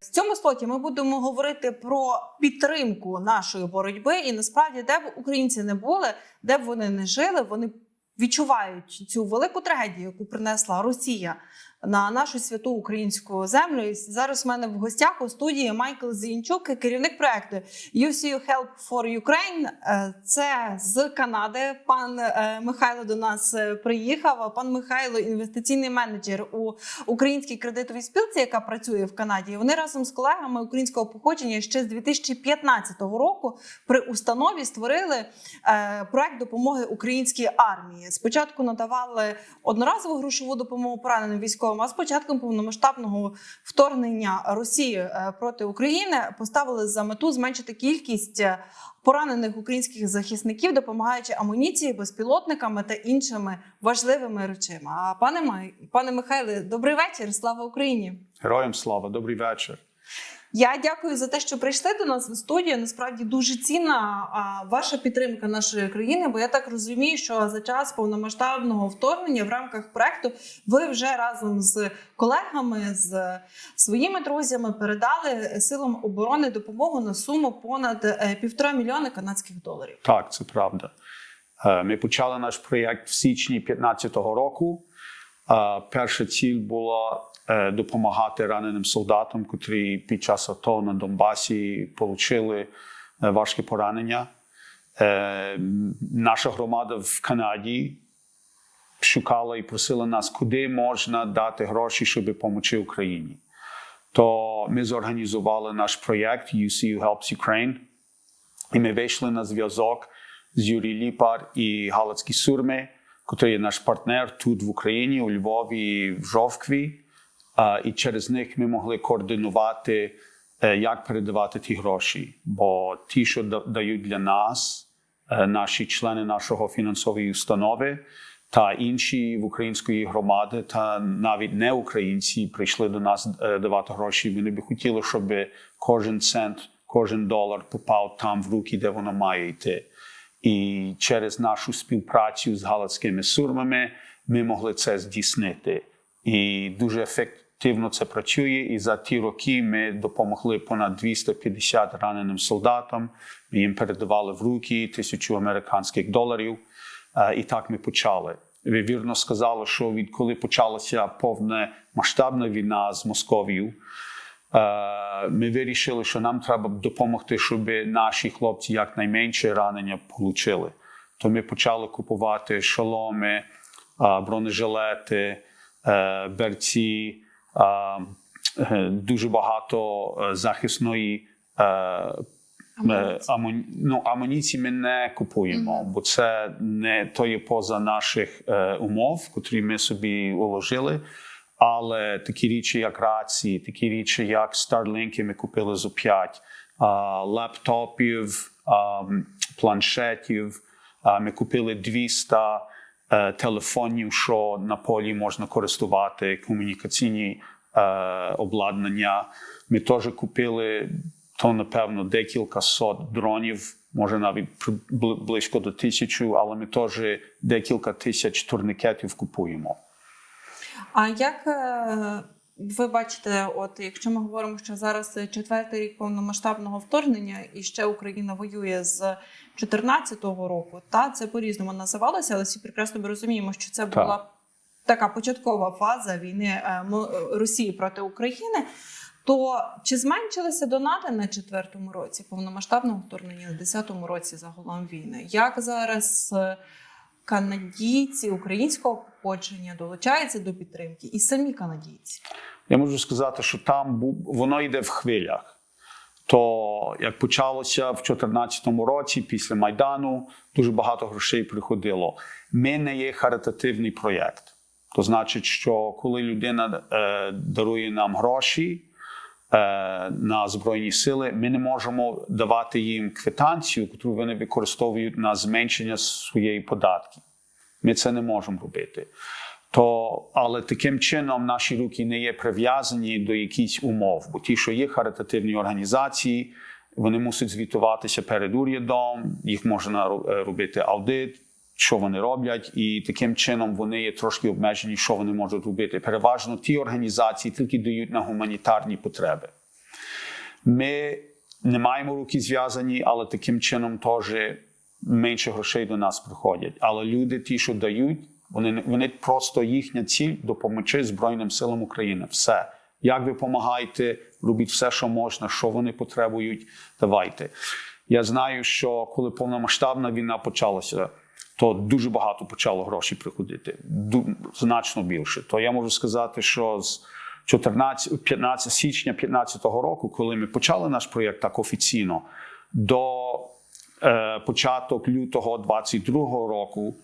В цьому слоті ми будемо говорити про підтримку нашої боротьби, і насправді, де б українці не були, де б вони не жили, вони відчувають цю велику трагедію, яку принесла Росія на нашу святу українську землю. І зараз в мене в гостях у студії Майкл Зінчук, керівник проекту UCU Help for Ukraine. Е, Це з Канади. Пан е, Михайло до нас е, приїхав. Пан Михайло інвестиційний менеджер у українській кредитовій спілці, яка працює в Канаді. Вони разом з колегами українського походження ще з 2015 року при установі створили проект допомоги українській армії. Спочатку надавали одноразову грошову допомогу пораненим військовим. А з початком повномасштабного вторгнення Росії е, проти України поставили за мету зменшити кількість. е, Поранених українських захисників, допомагаючи амуніції, безпілотниками та іншими важливими речами. А пане Май, пане Михайле, добрий вечір. Слава Україні! Героям слава, добрий вечір. Я дякую за те, що прийшли до нас в студію. Насправді дуже цінна ваша підтримка нашої країни. Бо я так розумію, що за час повномасштабного вторгнення в рамках проекту ви вже разом з колегами, з своїми друзями передали силам оборони допомогу на суму понад е, півтора мільйони канадських доларів. Так, це правда. Е, Ми почали наш проєкт в січні 2015 року. Е, Перша ціль була допомагати раненим солдатам, котрі під час АТО на Донбасі отримали важкі поранення. Е, Наша громада в Канаді шукала і просила нас, куди можна дати гроші, щоб допомогти Україні. То ми зорганізували наш проєкт UCU Helps Ukraine. І ми вийшли на зв'язок з Юрій Ліпар і Галицькі Сурми, який є наш партнер тут в Україні, у Львові, в Жовкві. І через них ми могли координувати, е, як передавати ті гроші. Бо ті, що дають для нас, е, наші члени нашого фінансової установи та інші в української громади, та навіть не українці прийшли до нас е, давати гроші. Вони би хотіли, щоб кожен цент, кожен долар попав там в руки, де воно має йти. І через нашу співпрацю з галицькими сурмами ми могли це здійснити. І дуже ефективно це працює. І за ті роки ми допомогли понад 250 раненим солдатам. Ми їм передавали в руки тисячу американських доларів. Е, І так ми почали. Ви вірно сказали, що відколи почалася повна масштабна війна з Московією, Е, ми вирішили, що нам треба допомогти, щоб наші хлопці якнайменше ранення отримали. То ми почали купувати шоломи, е, бронежилети, берці, дуже багато е, захисної. е, е, амуні- ну, амуніції ми не купуємо, бо це не то є поза наших е, умов, котрі ми собі уложили. Але такі речі, як рації, такі речі, як Starlink, ми купили за 5, лептопів, планшетів. Ми купили 200 е, телефонів, що на полі можна користувати, комунікаційні е, обладнання. Ми теж купили то, напевно, декілька сот дронів, може навіть близько до тисячі, але ми теж декілька тисяч турнікетів купуємо. А як е, ви бачите, от якщо ми говоримо, що зараз четвертий рік повномасштабного вторгнення, і ще Україна воює з 2014 року, та це по-різному називалося, але всі прекрасно ми розуміємо, що це була така початкова фаза війни е, Росії проти України. То чи зменшилися донати на четвертому році повномасштабного вторгнення, на десятому році загалом війни? Як зараз е, канадійці українського походження долучаються до підтримки, і самі канадійці? Я можу сказати, що там воно йде в хвилях. То як почалося в 2014 році, після Майдану, дуже багато грошей приходило. Ми не є харитативний проєкт. То значить, що коли людина е, дарує нам гроші е, на Збройні сили, ми не можемо давати їм квитанцію, яку вони використовують на зменшення своєї податки. Ми це не можемо робити. То, але таким чином наші руки не є прив'язані до якихось умов, бо ті, що є харитативні організації, вони мусять звітуватися перед урядом, їх можна е, робити аудит, що вони роблять, і таким чином вони є трошки обмежені, що вони можуть робити. Переважно ті організації тільки дають на гуманітарні потреби. Ми не маємо руки зв'язані, але таким чином теж менше грошей до нас приходять. Але люди, ті, що дають, вони, вони просто їхня ціль допомогти Збройним силам України. Все. Як ви допомагаєте, робіть все, що можна, що вони потребують, давайте. Я знаю, що коли повномасштабна війна почалася, то дуже багато почало грошей приходити, значно більше. То я можу сказати, що з 14, 15 січня 2015 року, коли ми почали наш проєкт так офіційно, до початок лютого 2022 року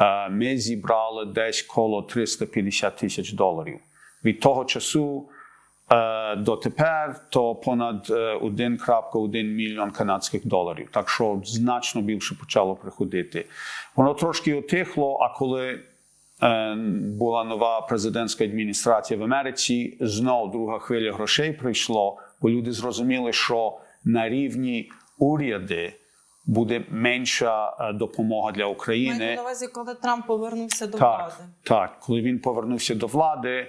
е, ми зібрали десь коло 350 тисяч доларів. Від того часу е, до тепер то понад е, 1,1 мільйон канадських доларів. Так що значно більше почало приходити. Воно трошки отихло, а коли е, була нова президентська адміністрація в Америці, знов друга хвиля грошей прийшло, бо люди зрозуміли, що на рівні уряди буде менша е, допомога для України. Маєте на увазі, коли Трамп повернувся до Так, влади. так, коли він повернувся до влади,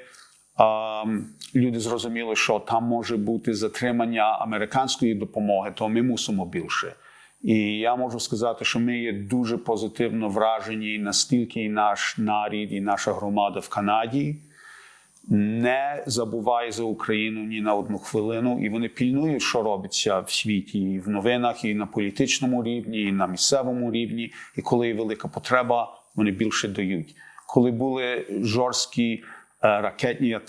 люди зрозуміли, що там може бути затримання американської допомоги, то ми мусимо більше. І я можу сказати, що ми є дуже позитивно вражені, наскільки і наш нарід, і наша громада в Канаді не забуває за Україну ні на одну хвилину, і вони пільнують, що робиться в світі, і в новинах, і на політичному рівні, і на місцевому рівні. І коли є велика потреба, вони більше дають. Коли були жорсткі е, ракетні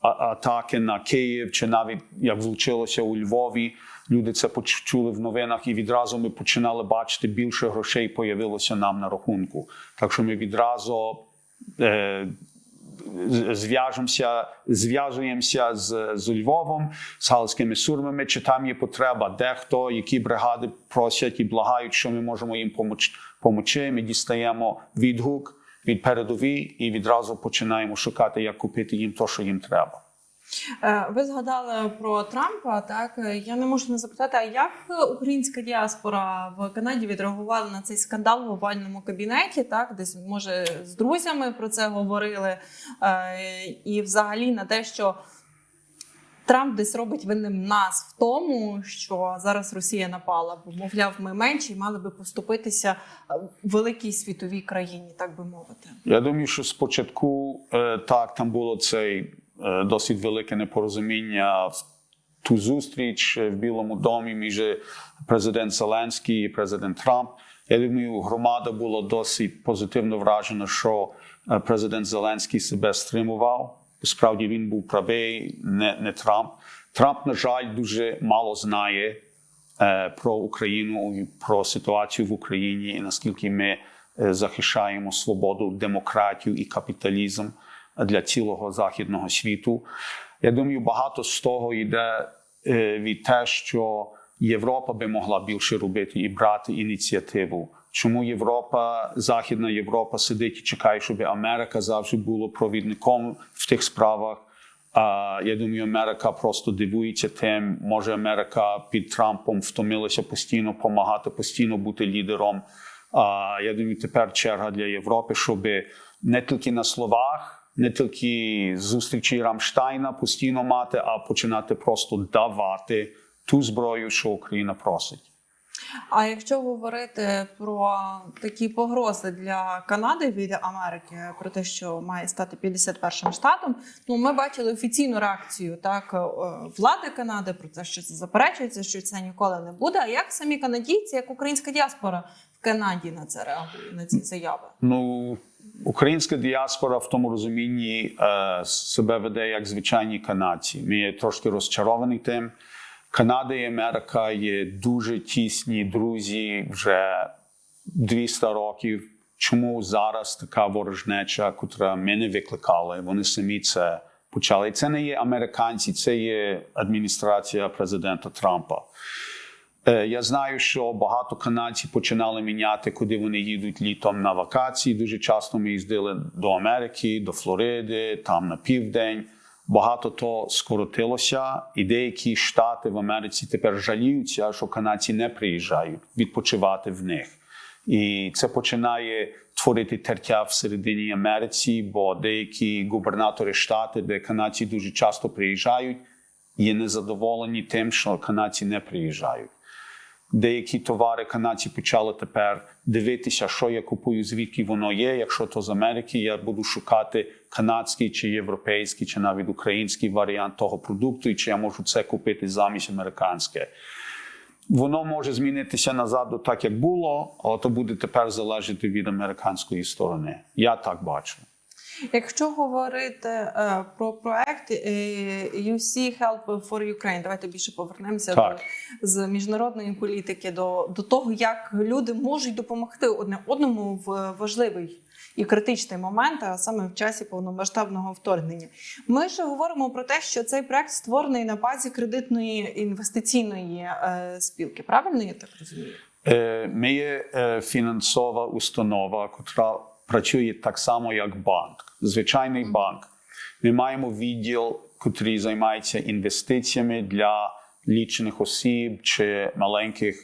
атаки на Київ, чи навіть як влучилося у Львові, люди це почули в новинах, і відразу ми починали бачити більше грошей появилося нам на рахунку. Так що ми відразу. Зв'яжемося, зв'язуємося з, з Львовом, з галицькими сурмами, чи там є потреба, дехто, які бригади просять і благають, що ми можемо їм помочи. Ми дістаємо відгук від передові і відразу починаємо шукати, як купити їм те, що їм треба. Е, Ви згадали про Трампа. Так Е, я не можу не запитати, а як українська діаспора в Канаді відреагувала на цей скандал в овальному кабінеті? Так, десь може з друзями про це говорили, е, і взагалі на те, що Трамп десь робить винним нас в тому, що зараз Росія напала, бо мовляв, ми менші і мали би поступитися е, великій світовій країні, так би мовити. Я думаю, що спочатку так там було цей досить велике непорозуміння в ту зустріч е, в Білому домі між президент Зеленський і президент Трамп. Я думаю, громада була досить позитивно вражена, що е, президент Зеленський себе стримував. Справді він був правий, не, не Трамп. Трамп, на жаль, дуже мало знає е, про Україну і про ситуацію в Україні, і наскільки ми е, захищаємо свободу, демократію і капіталізм для цілого західного світу. Я думаю, багато з того йде е, від те, що Європа би могла більше робити і брати ініціативу. Чому Європа, Західна Європа сидить і чекає, щоб Америка завжди була провідником в тих справах? Я думаю, Америка просто дивується тим. Може, Америка під Трампом втомилася постійно допомагати, постійно бути лідером. А я думаю, тепер черга для Європи, щоб не тільки на словах, не тільки зустрічі Рамштайна постійно мати, а починати просто давати ту зброю, що Україна просить. А якщо говорити про такі погрози для Канади від Америки, про те, що має стати 51-м штатом, ну ми бачили офіційну реакцію так е, влади Канади про те, що це заперечується, що це ніколи не буде. А як самі канадійці, як українська діаспора в Канаді на це реагує на ці заяви? Ну, українська діаспора в тому розумінні е, себе веде як звичайні канадці. Ми є трошки розчаровані тим. Канада і Америка є дуже тісні друзі вже 200 років. Чому зараз така ворожнеча, котра ми не викликали, вони самі це почали. І це не є американці, це є адміністрація президента Трампа. Е, Я знаю, що багато канадців починали міняти, куди вони їдуть літом на вакації. Дуже часто ми їздили до Америки, до Флориди, там на південь. Багато то скоротилося, і деякі штати в Америці тепер жаліються, що канадці не приїжджають відпочивати в них. І це починає творити тертя всередині Америці, бо деякі губернатори штати, де канадці дуже часто приїжджають, є незадоволені тим, що канадці не приїжджають. Деякі товари канадці почали тепер дивитися, що я купую, звідки воно є. Якщо то з Америки, я буду шукати канадський чи європейський, чи навіть український варіант того продукту, і чи я можу це купити замість американське. Воно може змінитися назад так, як було, але то буде тепер залежати від американської сторони. Я так бачу. Якщо говорити е, про проект е, UC Help for Ukraine, давайте більше повернемося Так. до з міжнародної політики до, до того, як люди можуть допомогти одне одному в важливий і критичний момент, а саме в часі повномасштабного вторгнення. Ми ж говоримо про те, що цей проект створений на базі кредитної інвестиційної е, спілки. Правильно я так розумію? Ми є фінансова установа, яка працює так само, як банк, звичайний банк. Ми маємо відділ, який займається інвестиціями для лічених осіб чи маленьких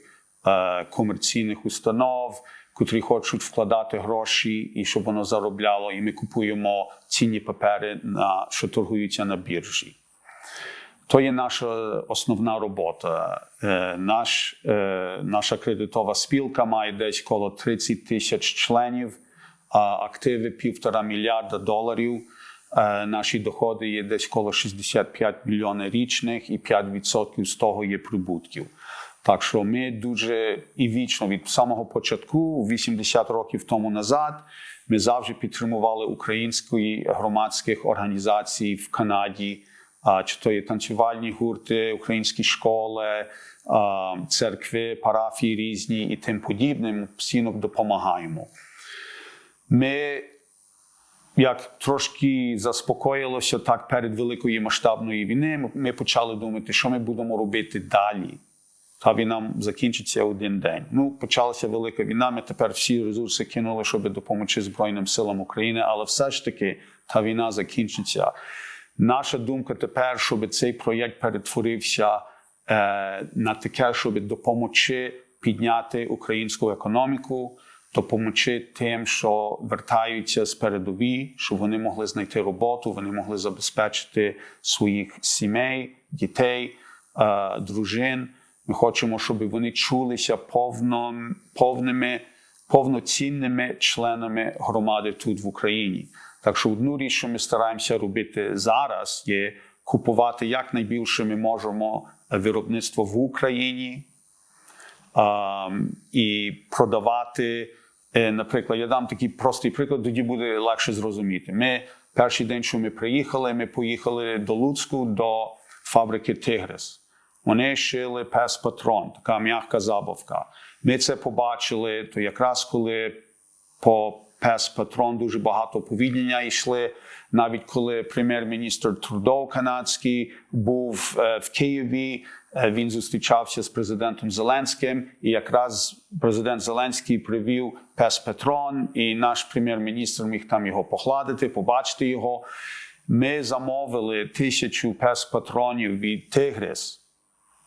е, комерційних установ, котрі хочуть вкладати гроші і щоб воно заробляло. І ми купуємо цінні папери, на, що торгуються на біржі. То є наша основна робота. Е, Наш, е, наша кредитова спілка має десь коло 30 тисяч членів, активи півтора мільярда доларів. Е, Наші доходи є десь коло 65 мільйонів річних, і 5% з того є прибутків. Так що ми дуже і вічно від самого початку, 80 років тому назад, ми завжди підтримували українські громадських організацій в Канаді. А, чи то є танцювальні гурти, українські школи, церкви, парафії різні і тим подібне. Ми постійно допомагаємо. Ми, як трошки заспокоїлося так перед великою масштабною війни, ми- ми почали думати, що ми будемо робити далі. Та війна закінчиться один день. Ну, почалася велика війна. Ми тепер всі ресурси кинули, щоб допомогти Збройним силам України, але все ж таки та війна закінчиться. Наша думка тепер, щоб цей проєкт перетворився е, на таке, щоб допомогти підняти українську економіку, допомогти тим, що вертаються з передові, щоб вони могли знайти роботу, вони могли забезпечити своїх сімей, дітей, е, дружин. Ми хочемо, щоб вони чулися повно, повними, повноцінними членами громади тут в Україні. Так що одну річ, що ми стараємося робити зараз, є купувати якнайбільше ми можемо виробництво в Україні а, і продавати. Е, Наприклад, я дам такий простий приклад, тоді буде легше зрозуміти. Ми перший день, що ми приїхали, ми поїхали до Луцьку до фабрики Тигрис. Вони шили пес патрон, така м'яка забавка. Ми це побачили, то якраз коли по пес патрон дуже багато повідомлення йшли. Навіть коли прем'єр-міністр Трудов канадський був е, в Києві, він зустрічався з президентом Зеленським, і якраз президент Зеленський привів пес Патрон, і наш прем'єр-міністр міг там його погладити, побачити його. Ми замовили тисячу пес патронів від Тигрис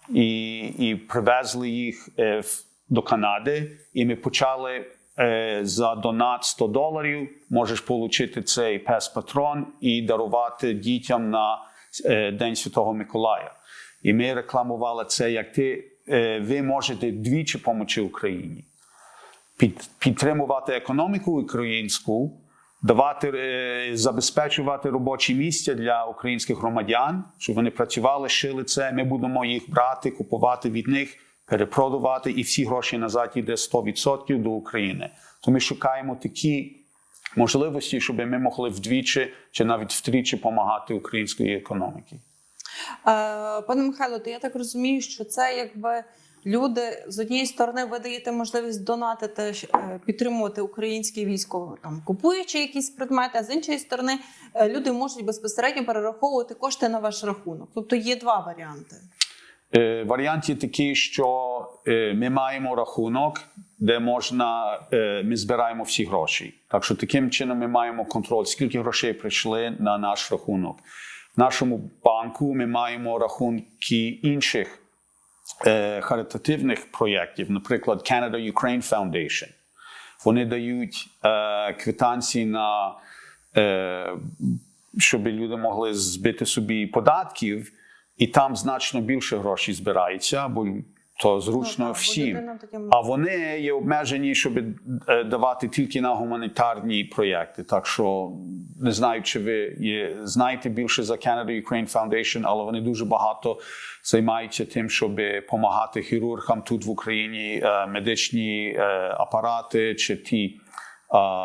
і, і привезли їх е, до Канади, і ми почали е, за донат 100 доларів. Можеш отримати цей пес патрон і дарувати дітям на е, День Святого Миколая. І ми рекламували це, як ти е, ви можете двічі допомогти Україні під, підтримувати економіку українську, давати, е, забезпечувати робочі місця для українських громадян, щоб вони працювали, шили це. Ми будемо їх брати, купувати від них, перепродавати, і всі гроші назад йде 100% до України. То ми шукаємо такі можливості, щоб ми могли вдвічі чи навіть втричі допомагати української економіки. Е, Пане Михайло, то я так розумію, що це якби люди з однієї сторони ви даєте можливість донатити, е, підтримувати українське військо, там купуючи якісь предмети, а з іншої сторони е, люди можуть безпосередньо перераховувати кошти на ваш рахунок. Тобто є два варіанти. Е, Варіант є такий, що е, ми маємо рахунок, де можна, е, ми збираємо всі гроші. Так що таким чином ми маємо контроль, скільки грошей прийшли на наш рахунок. Нашому банку ми маємо рахунки інших е, харитативних проєктів, наприклад, Canada Ukraine Foundation. Вони дають е, квитанції на е, щоб люди могли збити собі податків, і там значно більше грошей збирається, бо то зручно Ну, так, всім. А вони є обмежені, щоб е, давати тільки на гуманітарні проєкти. Так що не знаю, чи ви є, знаєте більше за Canada Ukraine Foundation, але вони дуже багато займаються тим, щоб допомагати хірургам тут в Україні, е, медичні е, апарати чи ті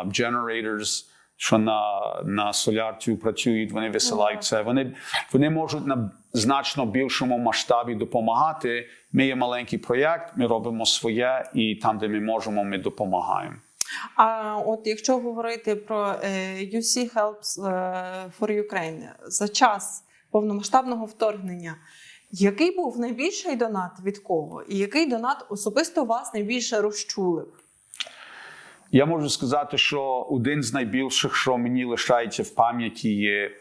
generators, що на, на солярці працюють, вони висилають це. Вони, вони можуть на значно більшому масштабі допомагати. Ми є маленький проєкт, ми робимо своє, і там, де ми можемо, ми допомагаємо. А от якщо говорити про е, UC Helps е, for Ukraine за час повномасштабного вторгнення, який був найбільший донат від кого? І який донат особисто вас найбільше розчулив? Я можу сказати, що один з найбільших, що мені лишається в пам'яті, є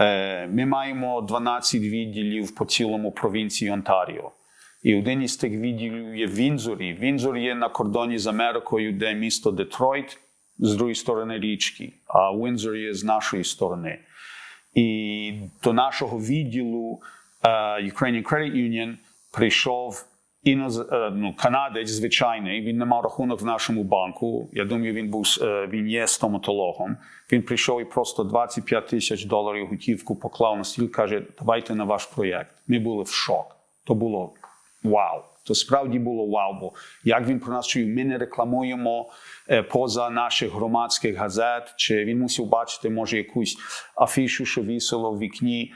е, ми маємо 12 відділів по цілому провінції Онтаріо. І один із тих відділів є в Вінзорі. Вінзор є на кордоні з Америкою, де місто Детройт з другої сторони річки, а Вінзор є з нашої сторони. І до нашого відділу е, Ukrainian Credit Union прийшов іноз, е, ну, канадець звичайний. Він не мав рахунок в нашому банку. Я думаю, він був е, він є стоматологом. Він прийшов і просто 25 тисяч доларів готівку поклав на стіл. каже: давайте на ваш проєкт. Ми були в шок. То було вау. То справді було вау. Бо як він про нас чує, ми не рекламуємо поза наших громадських газет, чи він мусив бачити, може, якусь афішу, що вісило в вікні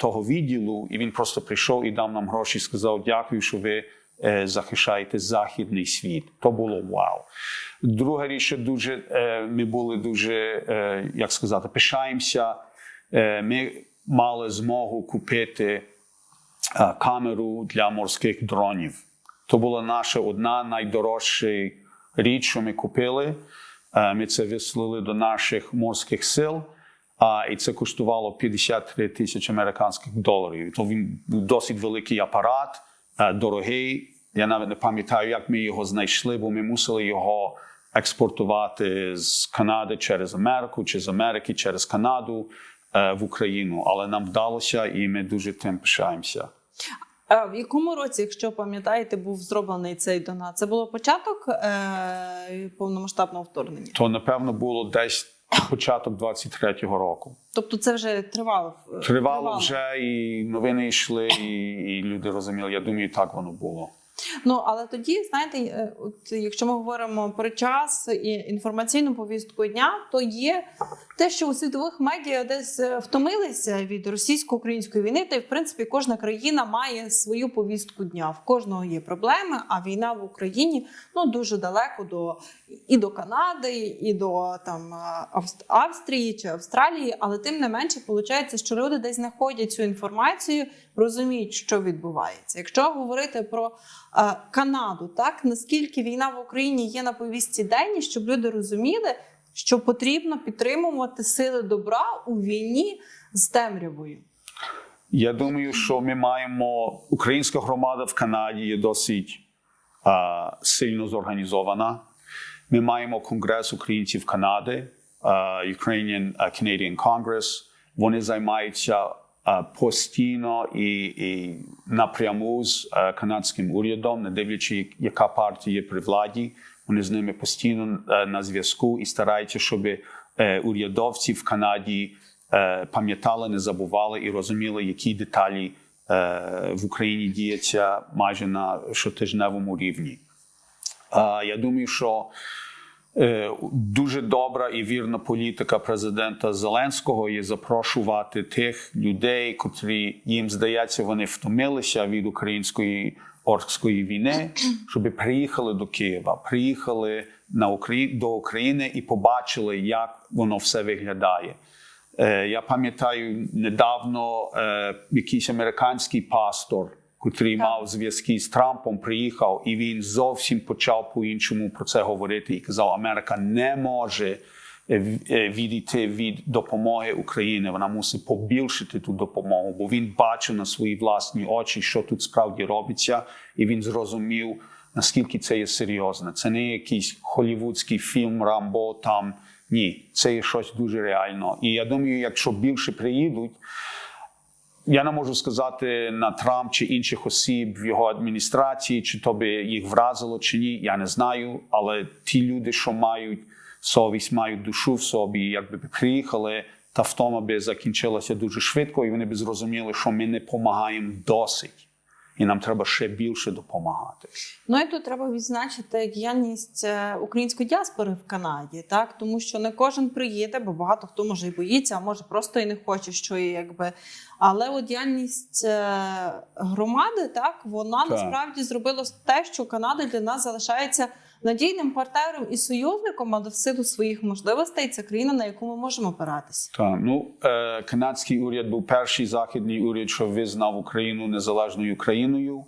того відділу, і він просто прийшов і дав нам гроші, і сказав: Дякую, що ви захищаєте західний світ. То було вау. Друга річ, що дуже ми були дуже, як сказати, пишаємося. Ми мали змогу купити камеру для морських дронів. То була наша одна найдорожча річ, що ми купили. Е, Ми це вислали до наших морських сил, і це коштувало 53 тисячі американських доларів. То він був досить великий апарат, е, дорогий. Я навіть не пам'ятаю, як ми його знайшли, бо ми мусили його експортувати з Канади через Америку чи з Америки через Канаду е, в Україну. Але нам вдалося, і ми дуже тим пишаємося. А в якому році, якщо пам'ятаєте, був зроблений цей донат? Це було початок е, повномасштабного вторгнення. То напевно було десь початок 23-го року. Тобто це вже тривало. тривало, Тривало вже, і новини йшли, і, і люди розуміли. Я думаю, так воно було. Ну але тоді, знаєте, е, от якщо ми говоримо про час і інформаційну повістку дня, то є те, що у світових медіа десь е, втомилися від російсько-української війни, та й в принципі кожна країна має свою повістку дня. В кожного є проблеми, а війна в Україні ну дуже далеко до і до Канади, і до там е, Австрії чи Австралії. Але тим не менше, виходить, що люди десь знаходять цю інформацію, розуміють, що відбувається. Якщо говорити про Канаду, так наскільки війна в Україні є на повістці денні, щоб люди розуміли, що потрібно підтримувати сили добра у війні з темрявою. Я думаю, що ми маємо українська громада в Канаді є досить а, сильно зорганізована. Ми маємо Конгрес українців Канади, а, Ukrainian Canadian Congress. Вони займаються постійно і, і напряму з канадським урядом, не дивлячись, яка партія є при владі. Вони з ними постійно е, на зв'язку і стараються, щоб е, урядовці в Канаді е, пам'ятали, не забували і розуміли, які деталі е, в Україні діються майже на щотижневому рівні. Е, Я думаю, що е, дуже добра і вірна політика президента Зеленського є запрошувати тих людей, котрі їм здається, вони втомилися від української оркської війни, щоб приїхали до Києва, приїхали на Украї... до України і побачили, як воно все виглядає. Е, я пам'ятаю недавно е, якийсь американський пастор, котрий мав зв'язки з Трампом, приїхав, і він зовсім почав по-іншому про це говорити і казав: Америка не може е, е, відійти від допомоги Україні. Вона мусить побільшити ту допомогу, бо він бачив на свої власні очі, що тут справді робиться, і він зрозумів наскільки це є серйозно. Це не якийсь холівудський фільм Рамбо там. Ні, це є щось дуже реально. І я думаю, якщо більше приїдуть, я не можу сказати на Трамп чи інших осіб в його адміністрації, чи то би їх вразило, чи ні. Я не знаю. Але ті люди, що мають совість, мають душу в собі, якби приїхали, та втома би закінчилася дуже швидко, і вони б зрозуміли, що ми не допомагаємо досить, і нам треба ще більше допомагати. Ну і тут треба відзначити діяльність е, української діаспори в Канаді, так тому що не кожен приїде, бо багато хто може і боїться, а може просто і не хоче, що і якби. Але от діяльність е, громади, так вона Так. насправді зробила те, що Канада для нас залишається надійним партнером і союзником, але в силу своїх можливостей це країна, на яку ми можемо опиратися. Так, ну е, канадський уряд був перший західний уряд, що визнав Україну незалежною країною.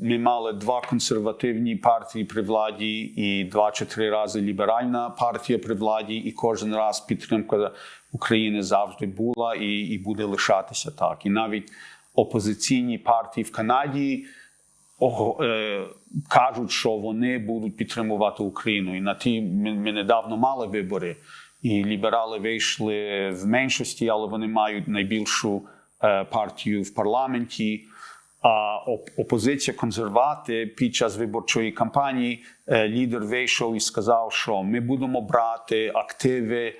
Ми мали два консервативні партії при владі і два чи три рази ліберальна партія при владі, і кожен раз підтримка України завжди була і, і буде лишатися так. І навіть опозиційні партії в Канаді кажуть, що вони будуть підтримувати Україну. І на ті ми, недавно мали вибори, і ліберали вийшли в меншості, але вони мають найбільшу е, партію в парламенті. А опозиція консервати під час виборчої кампанії е, лідер вийшов і сказав, що ми будемо брати активи е,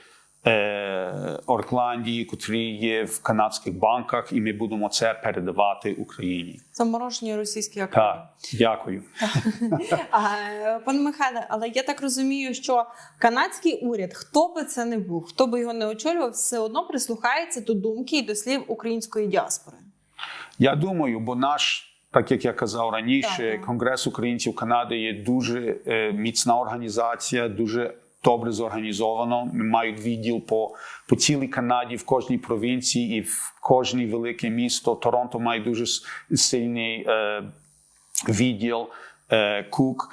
Оркландії, котрі є в канадських банках, і ми будемо це передавати Україні. Заморожені російські активи. Так, дякую. Е, Пане Михайле, але я так розумію, що канадський уряд, хто би це не був, хто би його не очолював, все одно прислухається до думки і до слів української діаспори. Я думаю, бо наш, так як я казав раніше, Так, так. Конгрес українців Канади є дуже е, міцна організація, дуже добре зорганізовано. Ми мають відділ по, по цілій Канаді, в кожній провінції і в кожній велике місто. Торонто має дуже сильний е, відділ е, Кук,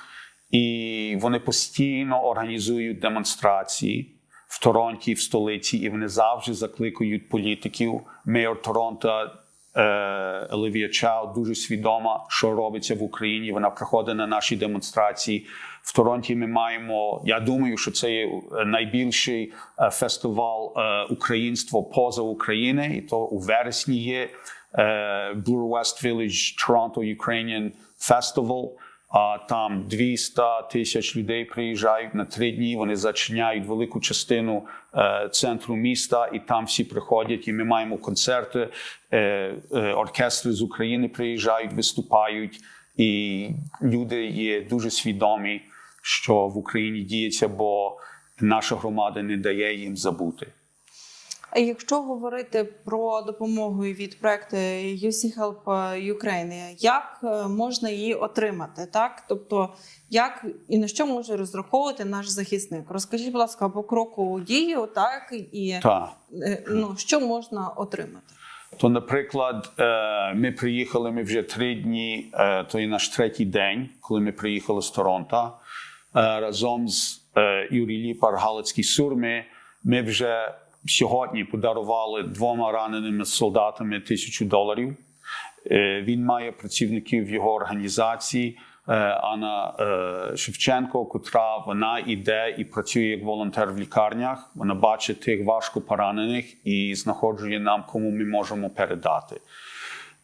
і вони постійно організують демонстрації в Торонті, в столиці, і вони завжди закликають політиків. Мер Торонто е, Олівія Чао дуже свідома, що робиться в Україні. Вона приходить на наші демонстрації. В Торонті ми маємо. Я думаю, що це є е, найбільший е, фестиваль е, українства поза України, і то у вересні є Blue West Village Toronto Ukrainian Festival. А там 200 тисяч людей приїжджають на три дні. Вони зачиняють велику частину е, центру міста, і там всі приходять. І ми маємо концерти. Е, е, оркестри з України приїжджають, виступають, і люди є дуже свідомі, що в Україні діється, бо наша громада не дає їм забути. А Якщо говорити про допомогу від проекту UC Help Ukraine, як е, можна її отримати? Так, тобто, як і на що може розраховувати наш захисник? Розкажіть, будь ласка, по кроку дію, так і Так. е, ну що можна отримати? То, наприклад, е, ми приїхали. Ми вже три дні. То є наш третій день, коли ми приїхали з Торонто е, разом з е, Юрій Ліпар, Галицький Сурми. Ми вже сьогодні подарували двома раненими солдатами тисячу доларів. Е, Він має працівників його організації. е, Анна е, Шевченко, котра вона йде і працює як волонтер в лікарнях. Вона бачить тих важко поранених і знаходжує нам, кому ми можемо передати.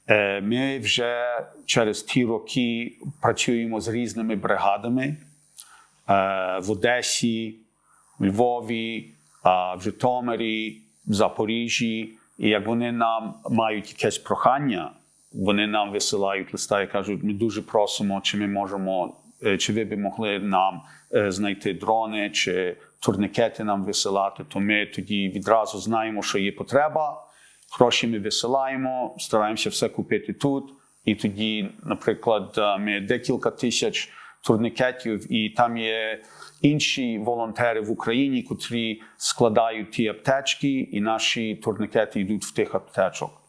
Е, Ми вже через ті роки працюємо з різними бригадами е, в Одесі, Львові, в Житомирі, в Запоріжжі. І як вони нам мають якесь прохання, вони нам висилають листа і кажуть: ми дуже просимо, чи ми можемо, е, чи ви б могли нам е, знайти дрони чи турникети нам висилати. То ми тоді відразу знаємо, що є потреба. Гроші ми висилаємо, стараємося все купити тут. І тоді, наприклад, е, ми декілька тисяч турникетів, і там є інші волонтери в Україні, котрі складають ті аптечки, і наші турникети йдуть в тих аптечок.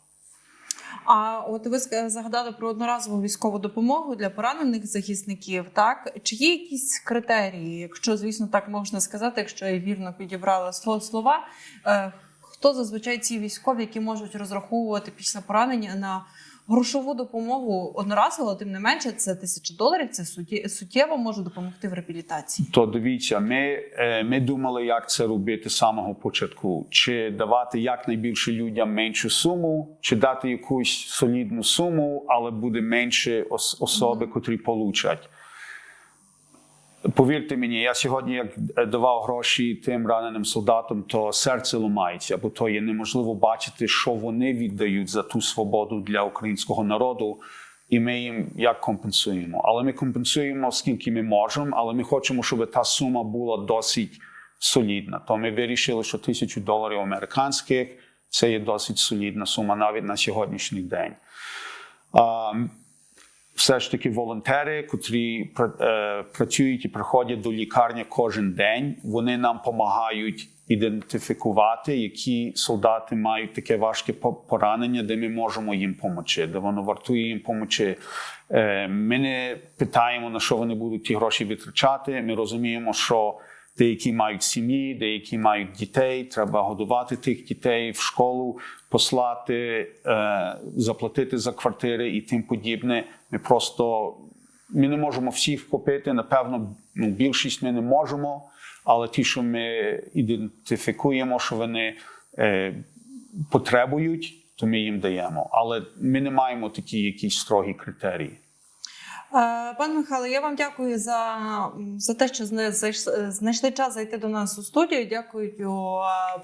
А от ви згадали про одноразову військову допомогу для поранених захисників. Так чи є якісь критерії, якщо звісно так можна сказати, якщо я вірно підібрала слова, е, хто зазвичай ці військові, які можуть розраховувати після поранення на грошову допомогу одноразово, але тим не менше, це тисяча доларів. Це суттє- суттєво може допомогти в реабілітації. То дивіться, ми, е, ми думали, як це робити з самого початку. Чи давати якнайбільше людям меншу суму, чи дати якусь солідну суму, але буде менше ос- особи, котрі получать. Повірте мені, я сьогодні, як е, давав гроші тим раненим солдатам, то серце ламається, бо то є неможливо бачити, що вони віддають за ту свободу для українського народу, і ми їм як компенсуємо. Але ми компенсуємо скільки ми можемо, але ми хочемо, щоб та сума була досить солідна. То ми вирішили, що тисячу доларів американських це є досить солідна сума навіть на сьогоднішній день. Все ж таки волонтери, котрі е, працюють і приходять до лікарні кожен день, вони нам допомагають ідентифікувати, які солдати мають таке важке поранення, де ми можемо їм допомогти, де воно вартує їм допомогти. Е, Ми не питаємо, на що вони будуть ті гроші витрачати. Ми розуміємо, що деякі мають сім'ї, деякі мають дітей. Треба годувати тих дітей в школу, послати, е, заплатити за квартири і тим подібне. Ми просто ми не можемо всіх купити. Напевно, ну, більшість ми не можемо, але ті, що ми ідентифікуємо, що вони е, потребують, то ми їм даємо. Але ми не маємо такі якісь строгі критерії. Е, Пане Михайло, я вам дякую за, за те, що знайшли час зайти до нас у студію. Дякую е,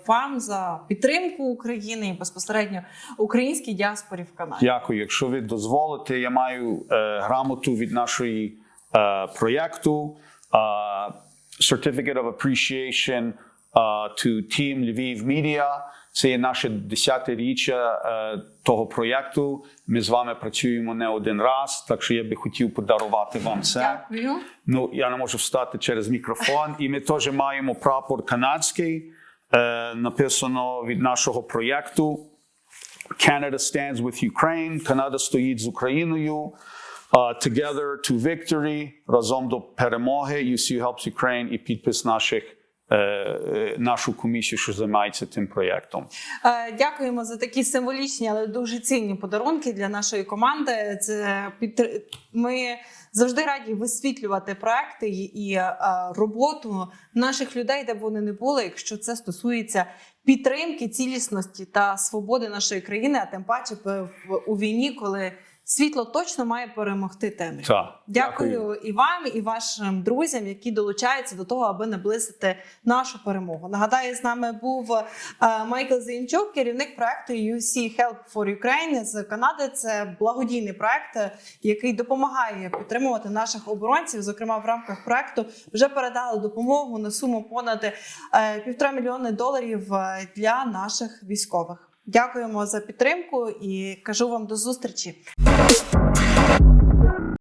вам за підтримку України і безпосередньо українській діаспорі в Канаді. Дякую. Якщо ви дозволите, я маю е, грамоту від нашої е, проєкту е, Certificate of Appreciation е, to Team Lviv Media. Це є наше десятиріччя е, того проєкту. Ми з вами працюємо не один раз, так що я би хотів подарувати вам це. Дякую. Ну, я не можу встати через мікрофон. І ми теж маємо прапор канадський, е, написано від нашого проєкту. Canada stands with Ukraine. Канада стоїть з Україною. Uh, together to victory. Разом до перемоги. UC Helps Ukraine і підпис наших, нашу комісію, що займається тим проєктом. Е, Дякуємо за такі символічні, але дуже цінні подарунки для нашої команди. Це ми завжди раді висвітлювати проекти і, е, роботу наших людей, де б вони не були, якщо це стосується підтримки, цілісності та свободи нашої країни, а тим паче у війні, коли світло точно має перемогти темряву. Так. Дякую, і вам, і вашим друзям, які долучаються до того, аби наблизити нашу перемогу. Нагадаю, з нами був е, Майкл Зінчук, керівник проекту UC Help for Ukraine з Канади. Це благодійний проект, е, який допомагає підтримувати наших оборонців. Зокрема, в рамках проекту вже передали допомогу на суму понад е, півтора мільйони доларів для наших військових. Дякуємо за підтримку і кажу вам до зустрічі.